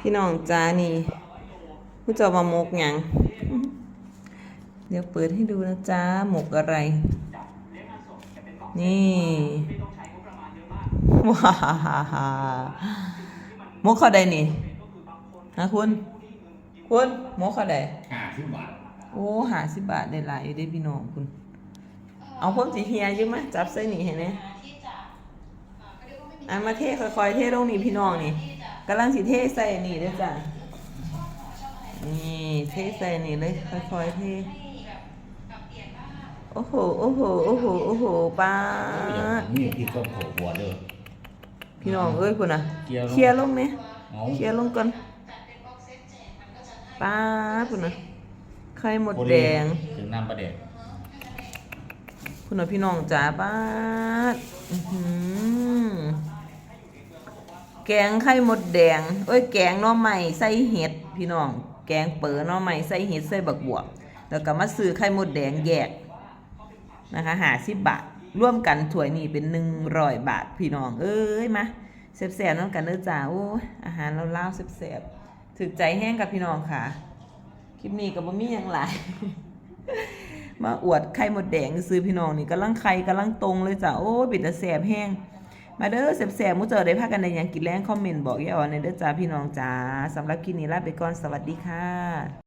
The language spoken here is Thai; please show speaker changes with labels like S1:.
S1: พี่น้องจ้านี่ผู้จะมาหมกหยังเดี๋ยวเปิดให้ดูนะจ้าหมกอะไร นี่ว้าฮ่าฮ่าหมกข้าวใดนี่ฮะคุณคุณหมกข้าวใด
S2: ห้าสิบบาท
S1: โอ้หาสิบบาทได้หลายอยู่ได้พี่น้องคุณ เอาพวกสีเฮียอยืมไหมจับใส่นี่เห็นไหม อันมาเทค่อยๆเทลงนี่พี่น้องนี่กำลังสิเทใส่นี่เด้อจ้ะนี่เทใส่นี่เลยค่อยๆเทโอ้โหโอ้โหโอ้โหโอ้โหป้าด
S2: นี่ที่ต้มโขหัวเด้อ
S1: พี่น้องเอ้ยคุณอะ
S2: เคลียร์ลง
S1: เคลียร์ลงไหม
S2: เอา
S1: เคลียร์ลงก่อนป้าดคุณอะไข่หมด
S2: โอ
S1: แด
S2: เลี้
S1: ง
S2: ถึงน้ำประเด็ด
S1: คุณน่ะพี่น้องจ๋าป้าดอื้อหือ แกงไข่มดแดง เอ้ยแกงหน่อไม้ใส่เห็ดพี่น้อง แกงเปิดหน่อไม้ใส่เห็ดใส่บักบวบแล้วก็มาซื้อไข่มดแดงแยกนะคะหาสิบบาทร่วมกันถ้วยนี้เป็นหนึ่งร้อยบาทพี่น้อง เอ้ยมาแซ่บน้องกันเด้อจ้าโอ้อาหารเราเล่าวๆแซ่บถึกใจแห้งกับพี่น้องค่ะ คลิปนี้ก็บ่มีหยังหลายมาอวดไข่หมดแดงซื้อพี่น้องนี่กำลังไข่กำลังตรงเลยจ้ะโอ้ปิดแต่แสบแห้ง มาเด้อแสบๆมุเจอได้พากันในยังกินแรงคอมเมนต์บอกย่าอ่อนในเด้อจ้าพี่น้องจ้าสำหรับคลิปนี้ลาไปก่อนสวัสดีค่ะ